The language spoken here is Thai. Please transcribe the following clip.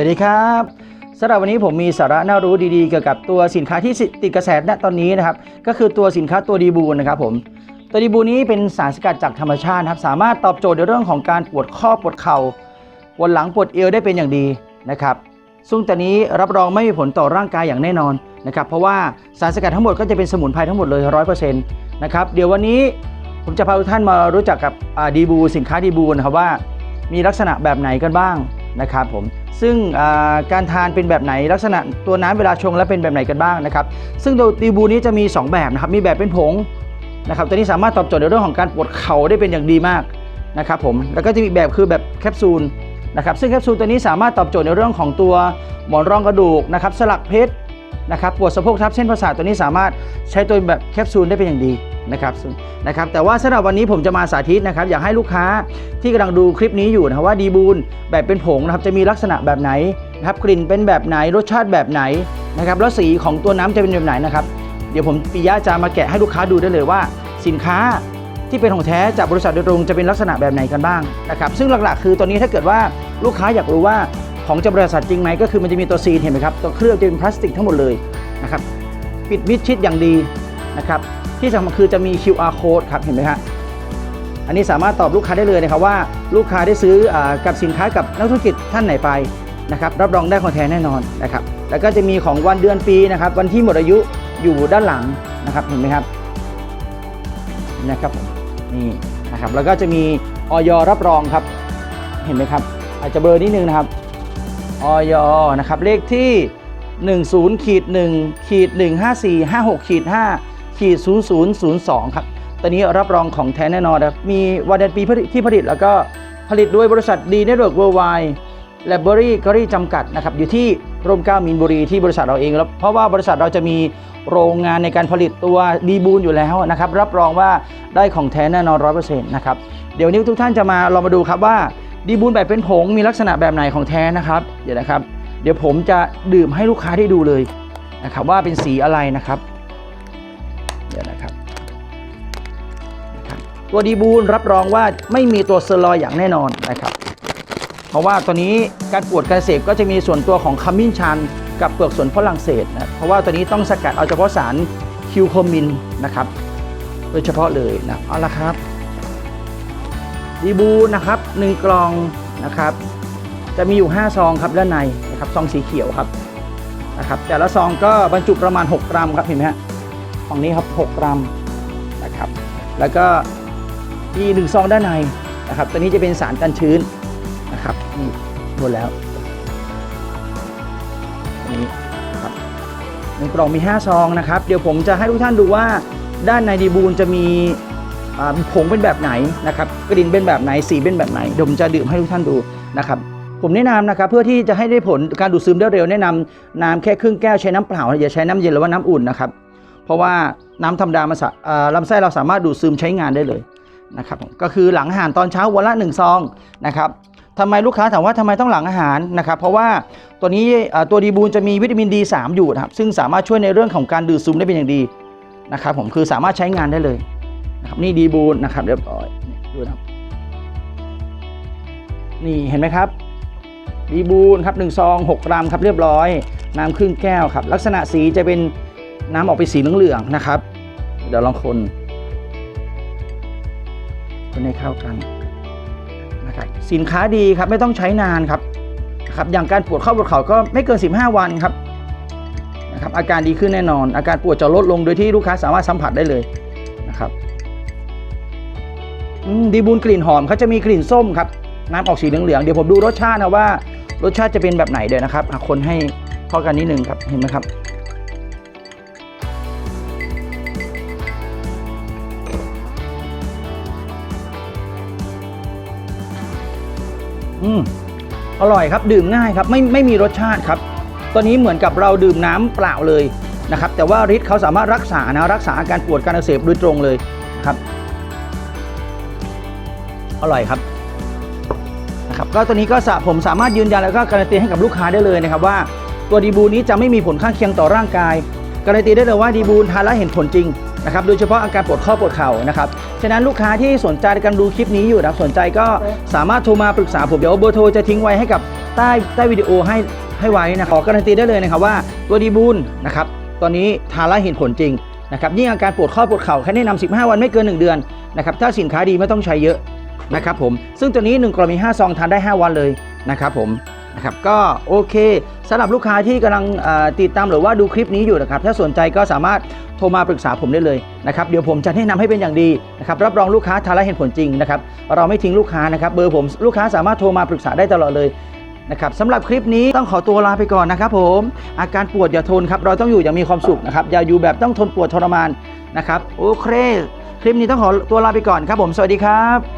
วัสดีครับสำหรับวันนี้ผมมีสาระน่ารู้ดีๆเกี่ยวกับตัวสินค้าที่ติดกระแสณตอนนี้นะครับ ก็คือตัวสินค้าตัวดีบูนนะครับผมตัวดีบูนนี้เป็นสารสกัดจากธรรมชาตินะครับ สามารถตอบโจทย์ในเรื่องของการปวดข้อปวดเข่าปวดหลังปวดเอวได้เป็นอย่างดีนะครับ ซึ่งตัวนี้รับรองไม่มีผลต่อร่างกายอย่างแน่นอนนะครับ เพราะว่าสารสกัดทั้งหมดก็จะเป็นสมุนไพรทั้งหมดเลยร้อยเปอร์เซ็นต์นะครับเดี๋ยววันนี้ผมจะพาทุกท่านมารู้จักกับดีบู สินค้าดีบูนะครับว่า มีลักษณะแบบไหนกันบ้าง นะครับผมซึ่งการทานเป็นแบบไหนลักษณะตัวน้ำเวลาชงแล้วเป็นแบบไหนกันบ้างนะครับซึ่งตัวดีบูนี้จะมี 2 แบบนะครับมีแบบเป็นผงนะครับตัวนี้สามารถตอบโจทย์ในเรื่องของการปวดเข่าได้เป็นอย่างดีมากนะครับผมแล้วก็จะมีแบบคือแบบแคปซูลนะครับซึ่งแคปซูลตัวนี้สามารถตอบโจทย์ในเรื่องของตัวหมอนรองกระดูกนะครับสลักเพชรนะครับปวดสะโพกทับเส้นประสาทตัวนี้สามารถใช้ตัวแบบแคปซูลได้เป็นอย่างดี นะครับนะครับแต่ว่าสำหรับวันนี้ผมจะมาสาธิตนะครับอยากให้ลูกค้าที่กำลังดูคลิปนี้อยู่นะว่าดีบูลแบบเป็นผงนะครับจะมีลักษณะแบบไหนนะครับกลิ่นเป็นแบบไหนรสชาติแบบไหนนะครับแล้วสีของตัวน้ำจะเป็นแบบไหนนะครับเดี๋ยวผมปิยะจะมาแกะให้ลูกค้าดูได้เลยว่า สินค้าที่เป็นของแท้จากบริษัทโดยตรงจะเป็นลักษณะแบบไหนกันบ้างนะครับซึ่งหลักๆ คือตัวนี้ถ้าเกิดว่าลูกค้าอยากรู้ว่าของจากบริษัทจริงไหมก็คือมันจะมีตัวซีนเห็นไหมครับตัวเครื่องจะเป็นพลาสติกทั้งหมดเลยนะครับปิดมิดชิดอย่างดีนะครับ ที่สำคัญคือจะมี QR code ครับเห็นไหมฮะอันนี้สามารถตอบลูกค้าได้เลยนะครับว่าลูกค้าได้ซื้ออกับสินค้ากับนักธุรกิจท่านไหนไปนะครับรับรองได้ของแท้แน่นอนนะครับแล้วก็จะมีของวันเดือนปีนะครับวันที่หมดอายุอยู่ด้านหลังนะครับเห็นไหมครับนะครับนี่นะครับแล้วก็จะมีออยรับรองครับเห็นไหมครับอาจจะเบลอร์นิดนึงนะครับออยนะครับเลขที่ 10ขีด1ขีด154 56ขีด5 ขีด0002 ครับตอนนี้รับรองของแท้แน่นอนครับ มีวันเดือนปีที่ผลิตแล้วก็ผลิตด้วยบริษัทดีเน็ตเวิร์กเวิร์ไวแลบเบอรี่กอรี่จำกัดนะครับ อยู่ที่ร่มเก้ามีนบุรีที่บริษัทเราเองแล้วเพราะว่าบริษัทเราจะมีโรงงานในการผลิตตัวดีบูนอยู่แล้วนะครับ รับรองว่าได้ของแท้แน่นอนร้อยเปอร์เซ็นต์นะครับ เดี๋ยวนี้ทุกท่านจะมาลองมาดูครับว่าดีบูนแบบเป็นผงมีลักษณะแบบไหนของแท้นะครับ เดี๋ยวนะครับ เดี๋ยวผมจะดื่มให้ลูกค้าได้ดูเลยนะครับว่าเป็นสีอะไรนะครับ เดี๋ยวนะครับนะครับตัวดีบูนรับรองว่าไม่มีตัวเซอร์ลอยอย่างแน่นอนนะครับ เพราะว่าตัวนี้การปวดการเสพก็จะมีส่วนตัวของขมิ้นชันกับเปลือกสนฝรั่งเศสนะเพราะว่าตัวนี้ต้องสกัดเอาเฉพาะสารคิวโคมินนะครับ โดยเฉพาะเลยนะเอาละครับดีบูนะครับหนึ่งกล่องนะครับ จะมีอยู่ 5 ซองครับด้านในนะครับซองสีเขียวครับนะครับแต่ละซองก็บรรจุประมาณ 6 กรัมครับเห็นไหมฮะ ของนี้ครับ 6 กรัมนะครับ แล้วก็มีหนึ่งซองด้านในนะครับ ตัวนี้จะเป็นสารกันชื้นนะครับนี่หมดแล้วนี่ครับหนึ่งกล่องมี 5 ซองนะครับ เดี๋ยวผมจะให้ทุกท่านดูว่าด้านในดีบูนจะมีผงเป็นแบบไหนนะครับกลิ่นเป็นแบบไหนสีเป็นแบบไหนเดี๋ยวผมจะดื่มให้ทุกท่านดูนะครับผมแนะนำนะครับเพื่อที่จะให้ได้ผลการดูดซึมได้เร็วแนะนำน้ำแค่ครึ่งแก้วใช้น้ำเปล่าอย่าใช้น้ำเย็นหรือว่าน้ำอุ่นนะครับ เพราะว่าน้ำธรรมดามันสะเอ่อลำไส้เราสามารถดูดซึมใช้งานได้เลยนะครับก็คือหลังอาหารตอนเช้าวันละหนึ่งซองนะครับทำไมลูกค้าถามว่าทำไมต้องหลังอาหารนะครับ เพราะว่าตัวนี้ตัวดีบูนจะมีวิตามิน D3 อยู่นะครับซึ่งสามารถช่วยในเรื่องของการดูดซึมได้เป็นอย่างดีนะครับผมคือสามารถใช้งานได้เลยนะครับนี่ดีบูนนะครับเรียบร้อยดูนะนี่เห็นไหมครับดีบูนครับหนึ่งซองหกกรัมครับเรียบร้อย น้ำครึ่งแก้วครับ ลักษณะสีจะเป็น น้ำออกไปสีเหลืองๆนะครับ เดี๋ยวลองคนคนให้เข้ากันนะครับสินค้าดีครับไม่ต้องใช้นานครับนะครับอย่างการปวดข้อปวดเข่าก็ไม่เกิน 15 วันครับนะครับอาการดีขึ้นแน่นอน อาการปวดจะลดลงโดยที่ลูกค้าสามารถสัมผัสได้เลยนะครับดีบูนกลิ่นหอมเขาจะมีกลิ่นส้มครับน้ำออกสีเหลืองๆเดี๋ยวผมดูรสชาตินะว่ารสชาติจะเป็นแบบไหนเดี๋ยวนะครับคนให้เข้ากันนิดนึงครับเห็นไหมครับ อืมอร่อยครับดื่มง่ายครับไม่ไม่มีรสชาติครับ ตัวนี้เหมือนกับเราดื่มน้ำเปล่าเลยนะครับ แต่ว่าฤทธิ์เขาสามารถรักษานะรักษาอาการปวดการอักเสบโดยตรงเลยนะครับ อร่อยครับนะครับก็ตัวนี้ก็สะผมสามารถยืนยันแล้วก็การันตีให้กับลูกค้าได้เลยนะครับว่าตัวดีบูนนี้จะไม่มีผลข้างเคียงต่อร่างกาย การันตีได้เลยว่าดีบูนทานแล้วเห็นผลจริง นะครับโดยเฉพาะอาการปวดข้อปวดเข่านะครับฉะนั้นลูกค้าที่สนใจในการดูคลิปนี้อยู่นะสนใจก็สามารถโทรมาปรึกษาผมเดี๋ยวเบอร์โทรจะทิ้งไว้ให้กับใต้ใต้วิดีโอให้ให้ไว้นะขอการันตีได้เลยนะครับว่าตัวดีบูลนะครับตอนนี้ทานแล้วเห็นผลจริงนะครับยิ่งอาการปวดข้อปวดเข่าแค่แนะนำ15 วันไม่เกิน 1 เดือนนะครับถ้าสินค้าดีไม่ต้องใช้เยอะนะครับผมซึ่งตัวนี้1กล่องมี5ซองทานได้ 5 วันเลยนะครับผม นะครับก็โอเคสำหรับลูกค้าที่กำลังติดตามหรือว่าดูคลิปนี้อยู่นะครับถ้าสนใจก็สามารถโทรมาปรึกษาผมได้เลยนะครับเดี๋ยวผมจะแนะนำให้เป็นอย่างดีนะครับรับรองลูกค้าทานแล้วเห็นผลจริงนะครับเราไม่ทิ้งลูกค้านะครับเบอร์ผมลูกค้าสามารถโทรมาปรึกษาได้ตลอดเลยนะครับสำหรับคลิปนี้ต้องขอตัวลาไปก่อนนะครับผมอาการปวดอย่าทนครับเราต้องอยู่อย่างมีความสุขนะครับอย่าอยู่แบบต้องทนปวดทรมานนะครับโอเคคลิปนี้ต้องขอตัวลาไปก่อนครับผมสวัสดีครับ